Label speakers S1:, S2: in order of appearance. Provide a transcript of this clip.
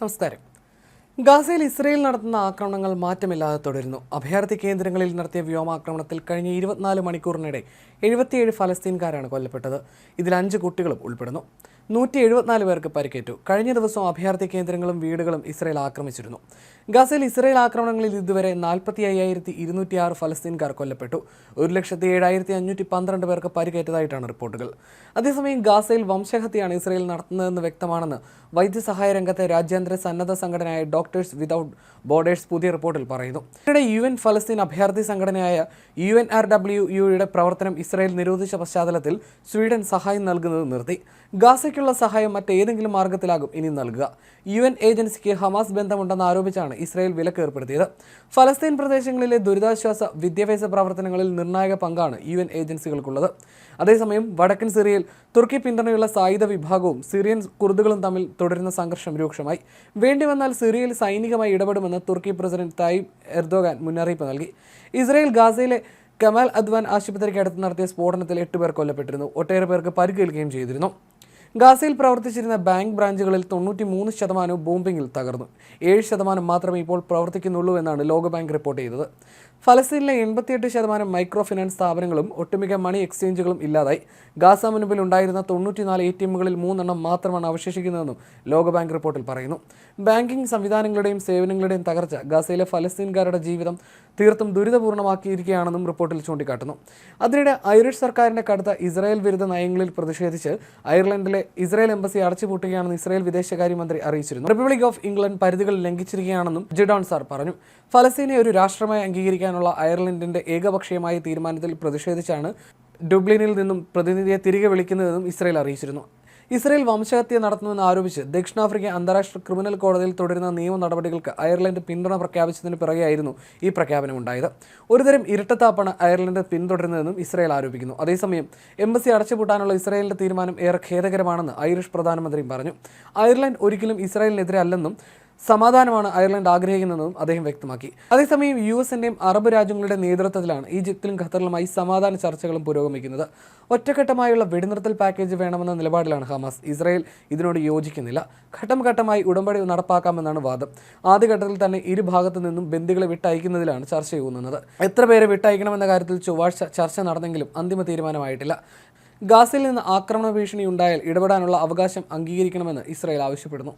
S1: നമസ്കാരം. ഗാസയിൽ ഇസ്രയേൽ നടത്തുന്ന ആക്രമണങ്ങൾ മാറ്റമില്ലാതെ തുടരുന്നു. അഭയാർത്ഥി കേന്ദ്രങ്ങളിൽ നടത്തിയ വ്യോമാക്രമണത്തിൽ കഴിഞ്ഞ ഇരുപത്തിനാല് മണിക്കൂറിനിടെ എഴുപത്തിയേഴ് ഫലസ്തീൻകാരാണ് കൊല്ലപ്പെട്ടത്. ഇതിൽ അഞ്ച് കുട്ടികളും ഉൾപ്പെടുന്നു. നൂറ്റി എഴുപത്തിനാല് പേർക്ക് പരിക്കേറ്റു. കഴിഞ്ഞ ദിവസം അഭയാർത്ഥി കേന്ദ്രങ്ങളും വീടുകളും ഇസ്രയേൽ ആക്രമിച്ചിരുന്നു. ഗസയിൽ ഇസ്രയേൽ ആക്രമണങ്ങളിൽ ഇതുവരെ നാൽപ്പത്തി അയ്യായിരത്തി ഇരുന്നൂറ്റി ആറ് ഫലസ്തീൻകാർ കൊല്ലപ്പെട്ടു. ഒരു ലക്ഷത്തി ഏഴായിരത്തി അഞ്ഞൂറ്റി പന്ത്രണ്ട് പേർക്ക് പരിക്കേറ്റതായിട്ടാണ് റിപ്പോർട്ടുകൾ. അതേസമയം ഗാസയിൽ വംശഹത്യയാണ് ഇസ്രയേൽ നടത്തുന്നതെന്ന് വ്യക്തമാണെന്ന് വൈദ്യസഹായ രംഗത്തെ രാജ്യാന്തര സന്നദ്ധ സംഘടനയായ ഡോക്ടേഴ്സ് വിതൗട്ട് ബോർഡേഴ്സ് പുതിയ റിപ്പോർട്ടിൽ പറയുന്നു. ഇവിടെ യു എൻ ഫലസ്തീൻ അഭയാർത്ഥി സംഘടനയായ യു എൻ ആർ ഡബ്ല്യു യുടെ പ്രവർത്തനം ഇസ്രയേൽ നിരോധിച്ച പശ്ചാത്തലത്തിൽ സ്വീഡൻ സഹായം നൽകുന്നത് നിർത്തി. ഗാസയ്ക്കുള്ള സഹായം മറ്റേതെങ്കിലും മാർഗത്തിലാകും ഇനി നൽകുക. യു എൻ ഏജൻസിക്ക് ഹമാസ് ബന്ധമുണ്ടെന്ന് ആരോപിച്ചാണ് ഇസ്രായേൽ വിലക്ക് ഏർപ്പെടുത്തിയത് ഫലസ്തീൻ പ്രദേശങ്ങളിലെ ദുരിതാശ്വാസ വിദ്യാഭ്യാസ പ്രവർത്തനങ്ങളിൽ നിർണായക പങ്കാണ് യു എൻ ഏജൻസികൾക്കുള്ളത്. അതേസമയം വടക്കൻ സിറിയയിൽ തുർക്കി പിന്തുണയുള്ള സായുധ വിഭാഗവും സിറിയൻ കുർദുകളും തമ്മിൽ തുടരുന്ന സംഘർഷം രൂക്ഷമായി. വേണ്ടിവന്നാൽ സിറിയയിൽ സൈനികമായി ഇടപെടുമെന്ന് തുർക്കി പ്രസിഡന്റ് തായിബ് എർദോഗാൻ മുന്നറിയിപ്പ് നൽകി. ഇസ്രായേൽ ഗാസയിലെ കമാൽ അദ്വാൻ ആശുപത്രിക്ക് അടുത്ത് നടത്തിയ സ്ഫോടനത്തിൽ എട്ട് പേർ കൊല്ലപ്പെട്ടിരുന്നു. ഒട്ടേറെ പേർക്ക് പരിക്കേൽക്കുകയും ചെയ്തിരുന്നു. ഗാസയിൽ പ്രവർത്തിച്ചിരുന്ന ബാങ്ക് ബ്രാഞ്ചുകളിൽ തൊണ്ണൂറ്റി മൂന്ന് ശതമാനവും ബോംബിങ്ങിൽ തകർന്നു. ഏഴ് ശതമാനം മാത്രമേ ഇപ്പോൾ പ്രവർത്തിക്കുന്നുള്ളൂ എന്നാണ് ലോകബാങ്ക് റിപ്പോർട്ട് ചെയ്തത്. ഫലസ്തീനിലെ എൺപത്തിയെട്ട് ശതമാനം മൈക്രോ ഫിനാൻസ് സ്ഥാപനങ്ങളും ഒട്ടുമിക്ക മണി എക്സ്ചേഞ്ചുകളും ഇല്ലാതായി. ഗാസ മുൻപിൽ ഉണ്ടായിരുന്ന തൊണ്ണൂറ്റിനാല് എ ടി എമ്മുകളിൽ മൂന്നെണ്ണം മാത്രമാണ് അവശേഷിക്കുന്നതെന്നും ലോകബാങ്ക് റിപ്പോർട്ടിൽ പറയുന്നു. ബാങ്കിംഗ് സംവിധാനങ്ങളുടെയും സേവനങ്ങളുടെയും തകർച്ച ഗാസയിലെ ഫലസ്തീൻകാരുടെ ജീവിതം തീർത്തും ദുരിതപൂർണമാക്കിയിരിക്കുകയാണെന്നും റിപ്പോർട്ടിൽ ചൂണ്ടിക്കാട്ടുന്നു. അതിനിടെ ഐറിഷ് സർക്കാരിന്റെ കടുത്ത ഇസ്രായേൽ വിരുദ്ധ നയങ്ങളിൽ പ്രതിഷേധിച്ച് അയർലൻഡിലെ ഇസ്രായേൽ എംബസി അടച്ചുപൂട്ടുകയാണെന്ന് ഇസ്രായേൽ വിദേശകാര്യമന്ത്രി അറിയിച്ചിരുന്നു. റിപ്പബ്ലിക് ഓഫ് ഇംഗ്ലണ്ട് പരിധികൾ ലംഘിച്ചിരിക്കുകയാണെന്നും ജിഡോൺ സാർ പറഞ്ഞു. ഫലസ്തീനെ ഒരു രാഷ്ട്രമായി അംഗീകരിക്കാനുള്ള അയർലൻഡിന്റെ ഏകപക്ഷീയമായ തീരുമാനത്തിൽ പ്രതിഷേധിച്ചാണ് ഡുബ്ലിനിൽ നിന്നും പ്രതിനിധിയെ തിരികെ വിളിക്കുന്നതെന്നും ഇസ്രായേൽ അറിയിച്ചിരുന്നു. ഇസ്രായേൽ വംശഹത്യ നടത്തുന്നുവെന്ന് ആരോപിച്ച് ദക്ഷിണാഫ്രിക്ക അന്താരാഷ്ട്ര ക്രിമിനൽ കോടതിയിൽ തുടരുന്ന നിയമ നടപടികൾക്ക് അയർലൻഡ് പിന്തുണ പ്രഖ്യാപിച്ചതിന് പിറകെയായിരുന്നു ഈ പ്രഖ്യാപനം ഉണ്ടായത് ഒരുതരം ഇരട്ടത്താപ്പാണ് അയർലൻഡ് പിന്തുടരുന്നതെന്നും ഇസ്രയേൽ ആരോപിക്കുന്നു. അതേസമയം എംബസി അടച്ചുപൂട്ടാനുള്ള ഇസ്രയേലിന്റെ തീരുമാനം ഏറെ ഖേദകരമാണെന്ന് ഐറിഷ് പ്രധാനമന്ത്രിയും പറഞ്ഞു. അയർലൻഡ് ഒരിക്കലും ഇസ്രയേലിനെതിരെ അല്ലെന്നും സമാധാനമാണ് അയർലൻഡ് ആഗ്രഹിക്കുന്നതെന്നും അദ്ദേഹം വ്യക്തമാക്കി. അതേസമയം യു എസിന്റെയും അറബ് രാജ്യങ്ങളുടെ നേതൃത്വത്തിലാണ് ഈജിപ്തിലും ഖത്തറിലുമായി സമാധാന ചർച്ചകളും പുരോഗമിക്കുന്നത്. ഒറ്റഘട്ടമായുള്ള വെടിനിർത്തൽ പാക്കേജ് വേണമെന്ന നിലപാടിലാണ് ഹമാസ്. ഇസ്രായേൽ ഇതിനോട് യോജിക്കുന്നില്ല. ഘട്ടം ഘട്ടമായി ഉടമ്പടി നടപ്പാക്കാമെന്നാണ് വാദം. ആദ്യഘട്ടത്തിൽ തന്നെ ഇരു ഭാഗത്തു നിന്നും ബന്ദികളെ വിട്ടയക്കുന്നതിലാണ് ചർച്ച ചർച്ചയൂന്നുന്നത് എത്ര പേരെ വിട്ടയക്കണമെന്ന കാര്യത്തിൽ ചൊവ്വാഴ്ച ചർച്ച നടന്നെങ്കിലും അന്തിമ തീരുമാനമായിട്ടില്ല. ഗാസയിൽ നിന്ന് ആക്രമണ ഭീഷണി ഉണ്ടായാൽ ഇടപെടാനുള്ള അവകാശം അംഗീകരിക്കണമെന്ന് ഇസ്രായേൽ ആവശ്യപ്പെടുന്നു.